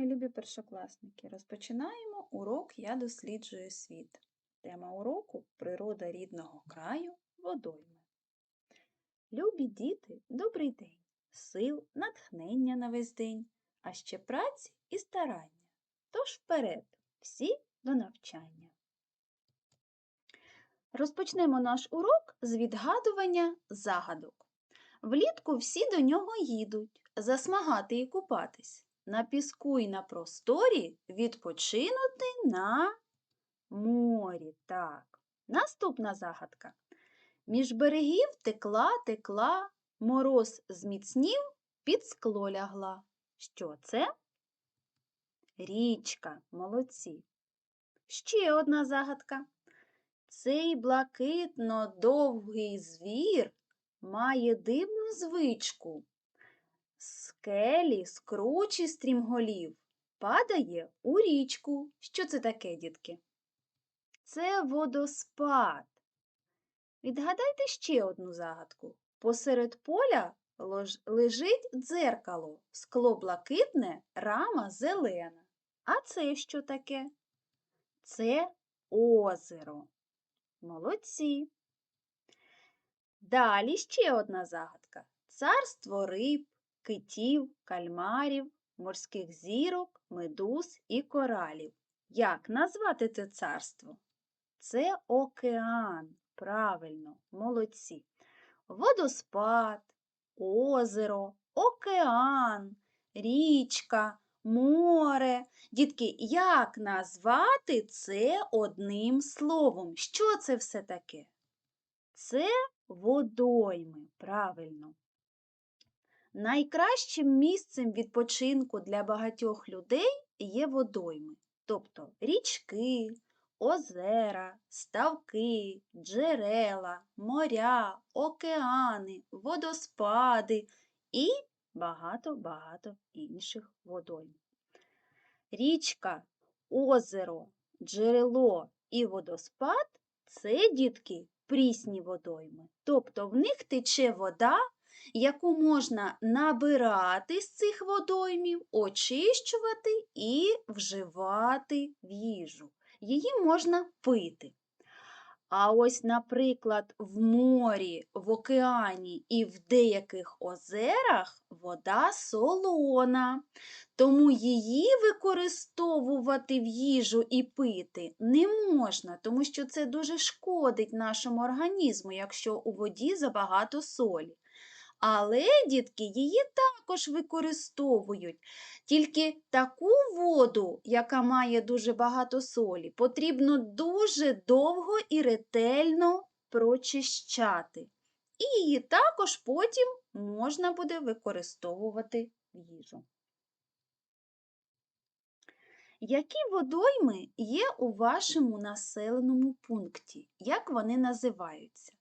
мої любі першокласники, розпочинаємо урок Я досліджую світ. Тема уроку природа рідного краю водойми. Любі діти, добрий день, сил, натхнення на весь день, а ще праці і старання. Тож вперед, всі до навчання. Розпочнемо наш урок з відгадування загадок. Влітку всі до нього їдуть, засмагати і купатись. На піску і на просторі відпочинути на морі. Так. Наступна загадка. Між берегів текла, текла, мороз зміцнів, під скло лягла. Що це? Річка, молодці. Ще одна загадка. Цей блакитно довгий звір має дивну звичку. Скелі з кручі стрімголів падає у річку. Що це таке, дітки? Це водоспад. Відгадайте ще одну загадку. Посеред поля лежить дзеркало, скло блакитне, рама зелена. А це що таке? Це озеро. Молодці. Далі ще одна загадка. Царство риб, китів, кальмарів, морських зірок, медуз і коралів. Як назвати це царство? Це океан. Правильно, молодці. Водоспад, озеро, океан, річка, море. Дітки, як назвати це одним словом? Що це все таке? Це водойми, правильно. Найкращим місцем відпочинку для багатьох людей є водойми, тобто річки, озера, ставки, джерела, моря, океани, водоспади і багато-багато інших водойм. Річка, озеро, джерело і водоспад це дітки прісні водойми. Тобто в них тече вода, яку можна набирати з цих водоймів, очищувати і вживати в їжу. Її можна пити. А ось, наприклад, в морі, в океані і в деяких озерах вода солона, тому її використовувати в їжу і пити не можна, тому що це дуже шкодить нашому організму, якщо у воді забагато солі. Але дітки її також використовують. Тільки таку воду, яка має дуже багато солі, потрібно дуже довго і ретельно прочищати. І її також потім можна буде використовувати в їжу. Які водойми є у вашому населеному пункті? Як вони називаються?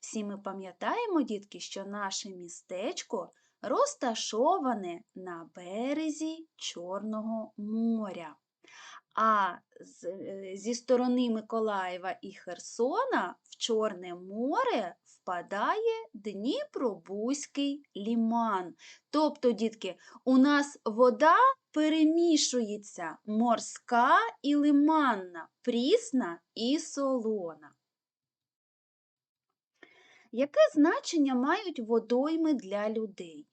Всі ми пам'ятаємо, дітки, що наше містечко розташоване на березі Чорного моря. А е, зі сторони Миколаєва і Херсона в Чорне море впадає Дніпробузький ліман. Тобто, дітки, у нас вода перемішується морська і лиманна, прісна і солона. Яке значення мають водойми для людей?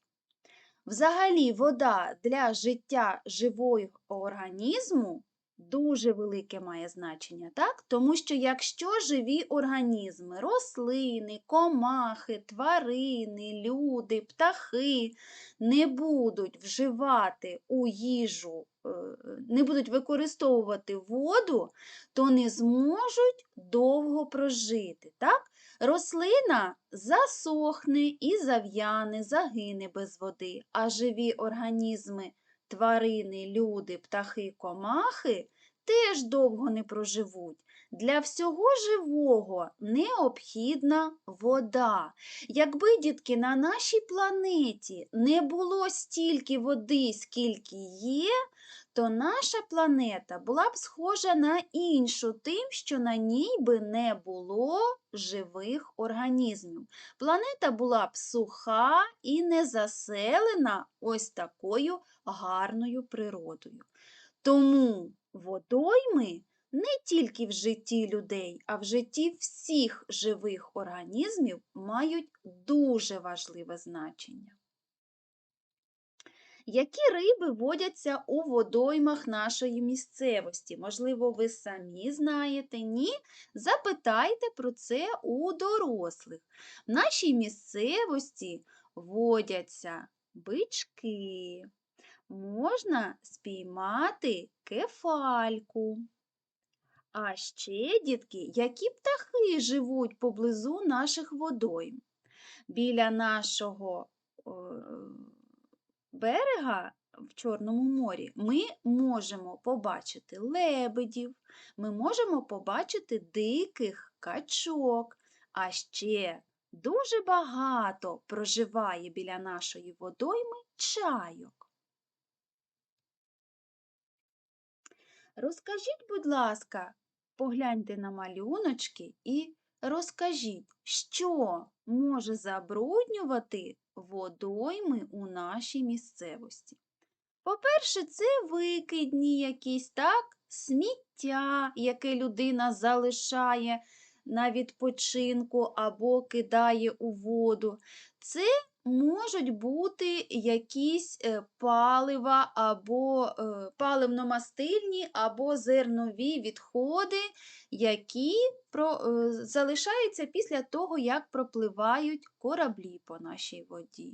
Взагалі, вода для життя живого організму дуже велике має значення, так? Тому що якщо живі організми, рослини, комахи, тварини, люди, птахи не будуть вживати у їжу, е, не будуть використовувати воду, то не зможуть довго прожити. так? Рослина засохне і зав'яне, загине без води, а живі організми, тварини, люди, птахи, комахи теж довго не проживуть. Для всього живого необхідна вода. Якби, дітки, на нашій планеті не було стільки води, скільки є, то наша планета була б схожа на іншу, тим, що на ній би не було живих організмів. Планета була б суха і не заселена ось такою гарною природою. Тому водойми не тільки в житті людей, а в житті всіх живих організмів мають дуже важливе значення. Які риби водяться у водоймах нашої місцевості? Можливо, ви самі знаєте? Ні? Запитайте про це у дорослих. В нашій місцевості водяться бички. Можна спіймати кефальку. А ще, дітки, які птахи живуть поблизу наших водойм? Біля нашого берега в Чорному морі ми можемо побачити лебедів, ми можемо побачити диких качок, а ще дуже багато проживає біля нашої водойми чайок. Розкажіть, будь ласка, погляньте на малюночки і розкажіть, що може забруднювати водойми у нашій місцевості. По-перше, це викидні якісь, так, сміття, яке людина залишає на відпочинку або кидає у воду. Це можуть бути якісь е, палива або е, паливно-мастильні або зернові відходи, які е, залишаються після того, як пропливають кораблі по нашій воді.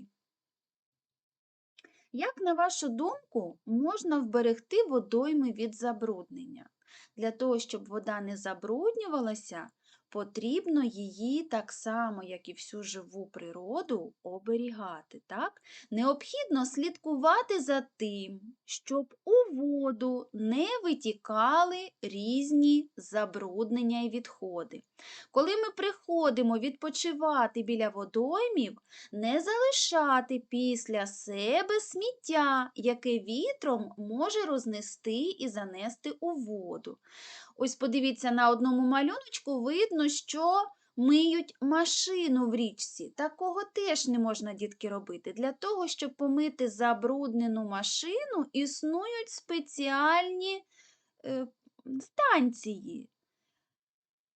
Як, на вашу думку, можна вберегти водойми від забруднення? Для того, щоб вода не забруднювалася, потрібно її так само, як і всю живу природу, оберігати. Так? Необхідно слідкувати за тим, щоб у воду не витікали різні забруднення і відходи. Коли ми приходимо відпочивати біля водоймів, не залишати після себе сміття, яке вітром може рознести і занести у воду. Ось подивіться, на одному малюночку видно, що миють машину в річці. Такого теж не можна, дітки, робити. Для того, щоб помити забруднену машину, існують спеціальні е, станції.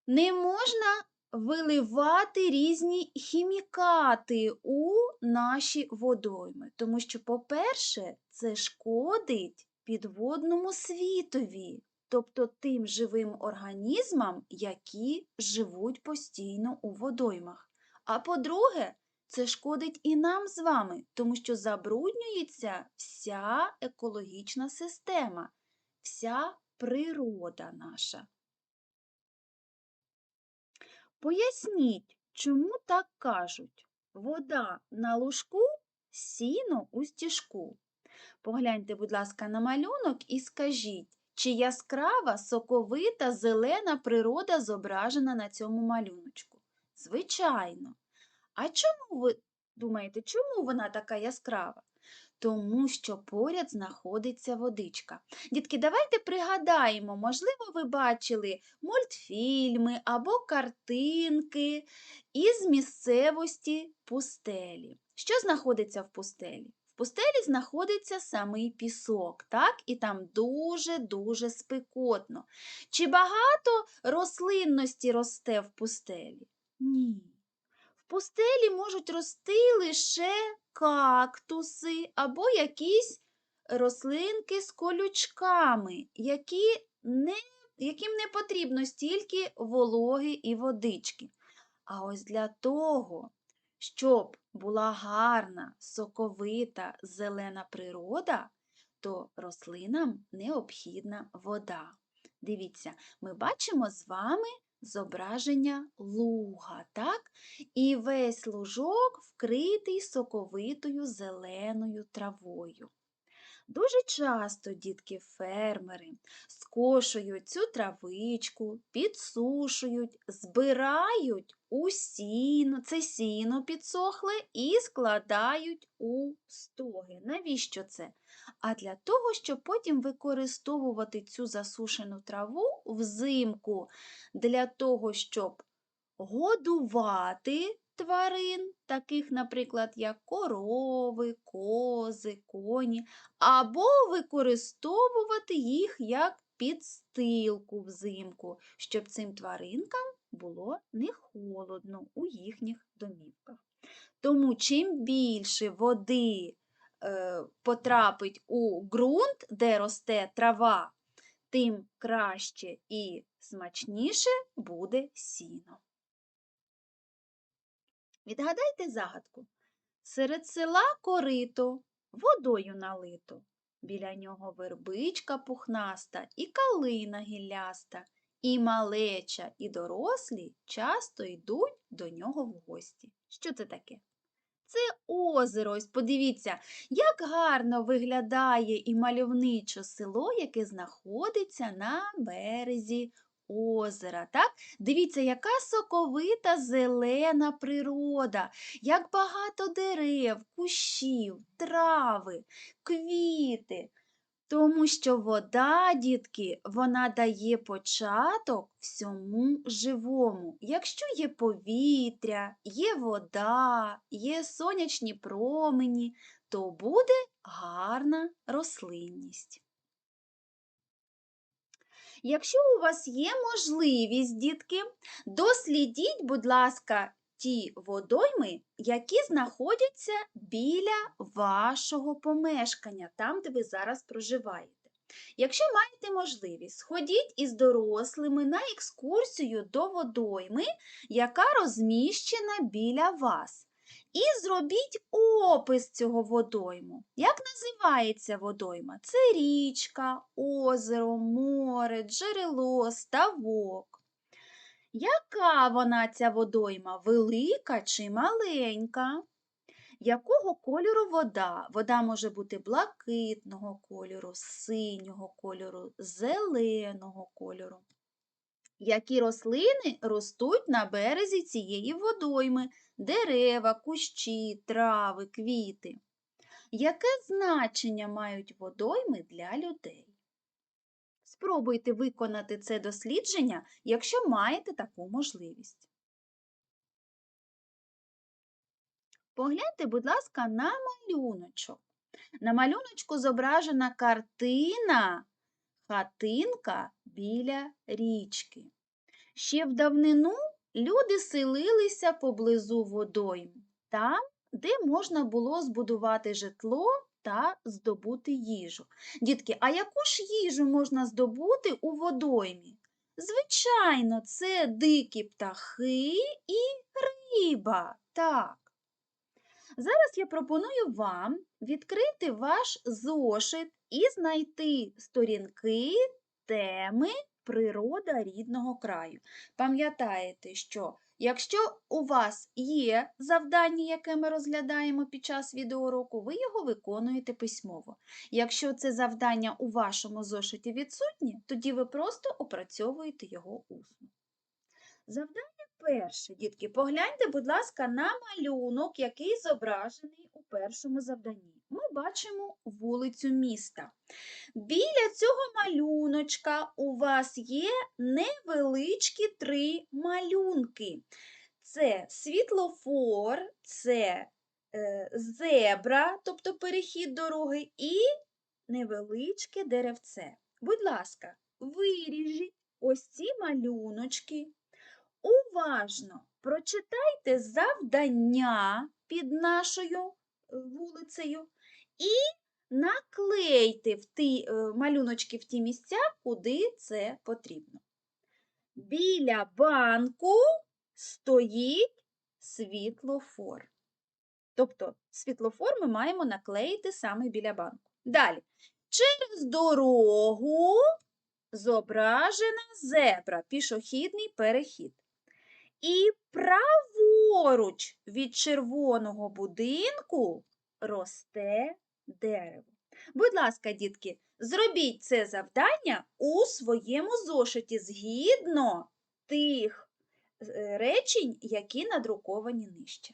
Не можна виливати різні хімікати у наші водойми, тому що, по-перше, це шкодить підводному світові тобто тим живим організмам, які живуть постійно у водоймах. А по-друге, це шкодить і нам з вами, тому що забруднюється вся екологічна система, вся природа наша. Поясніть, чому так кажуть? Вода на лужку, сіно у стіжку. Погляньте, будь ласка, на малюнок і скажіть, чи яскрава, соковита, зелена природа зображена на цьому малюночку? Звичайно. А чому ви думаєте, чому вона така яскрава? Тому що поряд знаходиться водичка. Дітки, давайте пригадаємо, можливо, ви бачили мультфільми або картинки із місцевості пустелі. Що знаходиться в пустелі? В пустелі знаходиться самий пісок, так? і там дуже-дуже спекотно. Чи багато рослинності росте в пустелі? Ні. В пустелі можуть рости лише кактуси або якісь рослинки з колючками, які не, яким не потрібно стільки вологи і водички. А ось для того, щоб була гарна, соковита, зелена природа, то рослинам необхідна вода. Дивіться, ми бачимо з вами зображення луга, так? І весь лужок вкритий соковитою зеленою травою. Дуже часто дітки-фермери скошують цю травичку, підсушують, збирають у сіно, це сіно підсохле і складають у стоги. Навіщо це? А для того, щоб потім використовувати цю засушену траву взимку для того, щоб годувати тварин, таких, наприклад, як корови, кози, коні, або використовувати їх як підстилку взимку, щоб цим тваринкам було не холодно у їхніх домівках. Тому чим більше води е, потрапить у ґрунт, де росте трава, тим краще і смачніше буде сіно. Відгадайте загадку. Серед села корито, водою налито. Біля нього вербичка пухнаста і калина гілляста, і малеча, і дорослі часто йдуть до нього в гості. Що це таке? Це озеро. Ось подивіться, як гарно виглядає і мальовниче село, яке знаходиться на березі озера. Так? Дивіться, яка соковита зелена природа, як багато дерев, кущів, трави, квіти. Тому що вода, дітки, вона дає початок всьому живому. Якщо є повітря, є вода, є сонячні промені, то буде гарна рослинність. Якщо у вас є можливість, дітки, дослідіть, будь ласка, ті водойми, які знаходяться біля вашого помешкання, там, де ви зараз проживаєте. Якщо маєте можливість, сходіть із дорослими на екскурсію до водойми, яка розміщена біля вас. І зробіть опис цього водойму. Як називається водойма? Це річка, озеро, море, джерело, ставок. Яка вона ця водойма? Велика чи маленька? Якого кольору вода? Вода може бути блакитного кольору, синього кольору, зеленого кольору. Які рослини ростуть на березі цієї водойми? Дерева, кущі, трави, квіти. Яке значення мають водойми для людей? Спробуйте виконати це дослідження, якщо маєте таку можливість. Погляньте, будь ласка, на малюночок. На малюночку зображена картина хатинка біля річки. Ще в давнину люди селилися поблизу водойм, там, де можна було збудувати житло та здобути їжу. Дітки, а яку ж їжу можна здобути у водоймі? Звичайно, це дикі птахи і риба. Так. Зараз я пропоную вам відкрити ваш зошит і знайти сторінки теми природа рідного краю. Пам'ятаєте, що якщо у вас є завдання, яке ми розглядаємо під час відеоуроку, ви його виконуєте письмово. Якщо це завдання у вашому зошиті відсутнє, тоді ви просто опрацьовуєте його усно. Завдання перше, дітки, погляньте, будь ласка, на малюнок, який зображений у першому завданні. Ми бачимо вулицю міста. Біля цього малюночка у вас є невеличкі три малюнки. Це світлофор, це е, зебра, тобто перехід дороги, і невеличке деревце. Будь ласка, виріжіть ось ці малюночки. Уважно прочитайте завдання під нашою е, вулицею і наклейте в ті е, малюночки в ті місця, куди це потрібно. Біля банку стоїть світлофор. Тобто світлофор ми маємо наклеїти саме біля банку. Далі. Через дорогу зображена зебра, пішохідний перехід. І праворуч від червоного будинку росте дерево. Будь ласка, дітки, зробіть це завдання у своєму зошиті згідно тих е, речень, які надруковані нижче.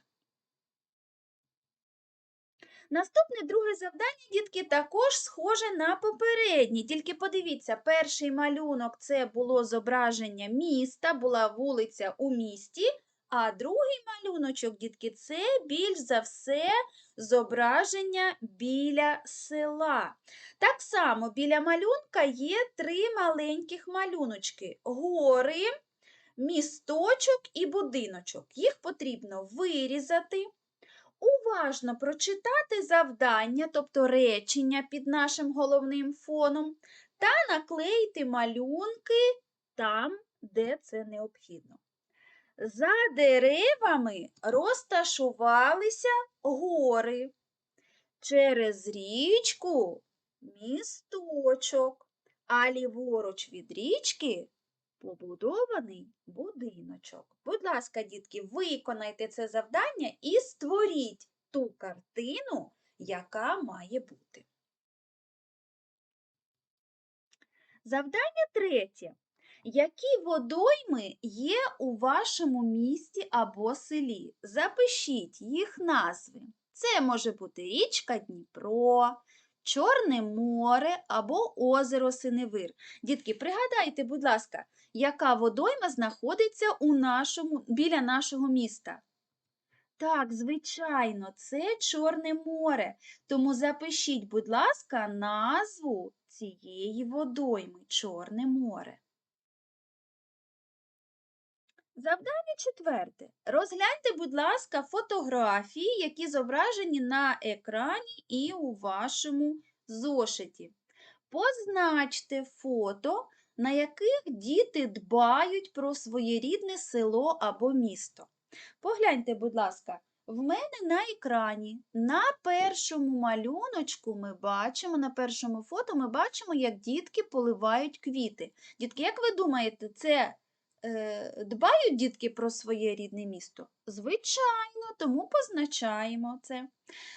Наступне друге завдання, дітки, також схоже на попереднє. Тільки подивіться, перший малюнок це було зображення міста, була вулиця у місті, а другий малюночок, дітки, це більш за все зображення біля села. Так само біля малюнка є три маленьких малюночки: гори, місточок і будиночок. Їх потрібно вирізати уважно прочитати завдання, тобто речення під нашим головним фоном, та наклеїти малюнки там, де це необхідно. За деревами розташувалися гори. Через річку місточок, а ліворуч від річки побудований будиночок. Будь ласка, дітки, виконайте це завдання і створіть ту картину, яка має бути. Завдання третє. Які водойми є у вашому місті або селі? Запишіть їх назви. Це може бути річка Дніпро, Чорне море або озеро Синевир. Дітки, пригадайте, будь ласка, яка водойма знаходиться у нашому, біля нашого міста? Так, звичайно, це Чорне море. Тому запишіть, будь ласка, назву цієї водойми Чорне море. Завдання четверте. Розгляньте, будь ласка, фотографії, які зображені на екрані і у вашому зошиті. Позначте фото, на яких діти дбають про своє рідне село або місто. Погляньте, будь ласка, в мене на екрані, на першому малюночку ми бачимо, на першому фото ми бачимо, як дітки поливають квіти. Дітки, як ви думаєте, це е, дбають дітки про своє рідне місто? Звичайно, тому позначаємо це.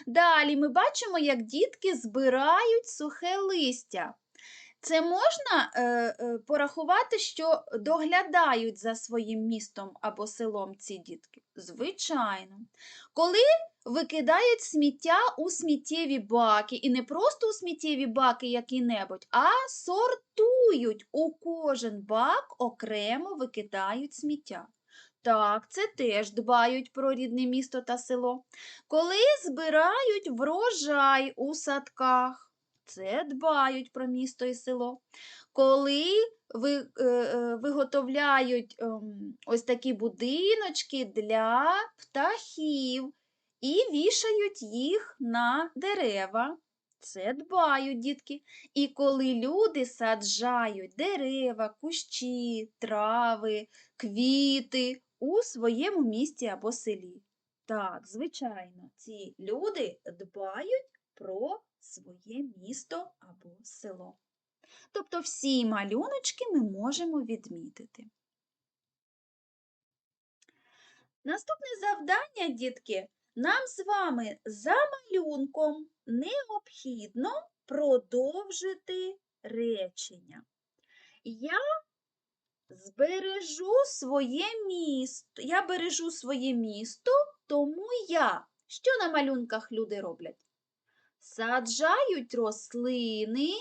Далі ми бачимо, як дітки збирають сухе листя. Це можна е, е, порахувати, що доглядають за своїм містом або селом ці дітки? Звичайно. Коли викидають сміття у сміттєві баки, і не просто у сміттєві баки які-небудь, а сортують у кожен бак окремо викидають сміття. Так, це теж дбають про рідне місто та село. Коли збирають врожай у садках, це дбають про місто і село. Коли ви, е, е, виготовляють е, ось такі будиночки для птахів і вішають їх на дерева. Це дбають дітки. І коли люди саджають дерева, кущі, трави, квіти у своєму місті або селі. Так, звичайно, ці люди дбають про своє місто або село. Тобто всі малюночки ми можемо відмітити. Наступне завдання, дітки, нам з вами за малюнком необхідно продовжити речення. Я збережу своє місто. Я бережу своє місто, тому я. Що на малюнках люди роблять? Саджають рослини,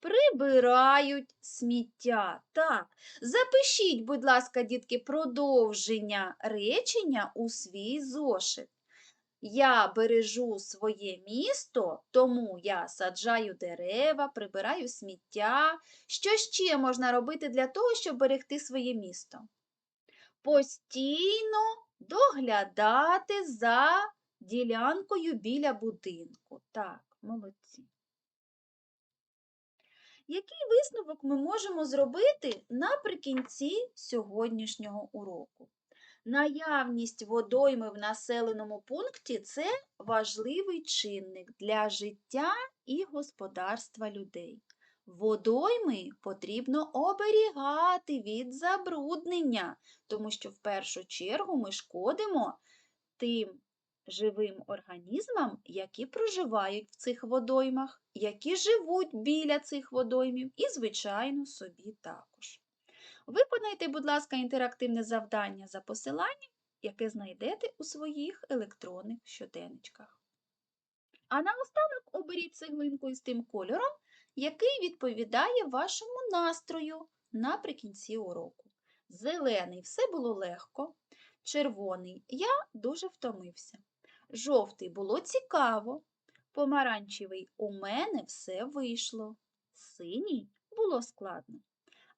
прибирають сміття. Так, запишіть, будь ласка, дітки, продовження речення у свій зошит. Я бережу своє місто, тому я саджаю дерева, прибираю сміття. Що ще можна робити для того, щоб берегти своє місто? Постійно доглядати за ділянкою біля будинку. Так, молодці. Який висновок ми можемо зробити наприкінці сьогоднішнього уроку? Наявність водойми в населеному пункті це важливий чинник для життя і господарства людей. Водойми потрібно оберігати від забруднення, тому що в першу чергу ми шкодимо тим живим організмам, які проживають в цих водоймах, які живуть біля цих водоймів і, звичайно, собі також. Виконайте, будь ласка, інтерактивне завдання за посиланням, яке знайдете у своїх електронних щоденничках. А наостанок оберіть цеглинку із тим кольором, який відповідає вашому настрою наприкінці уроку. Зелений все було легко, червоний я дуже втомився. Жовтий було цікаво, помаранчевий у мене все вийшло. Синій було складно.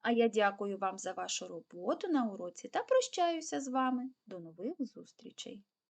А я дякую вам за вашу роботу на уроці та прощаюся з вами. До нових зустрічей!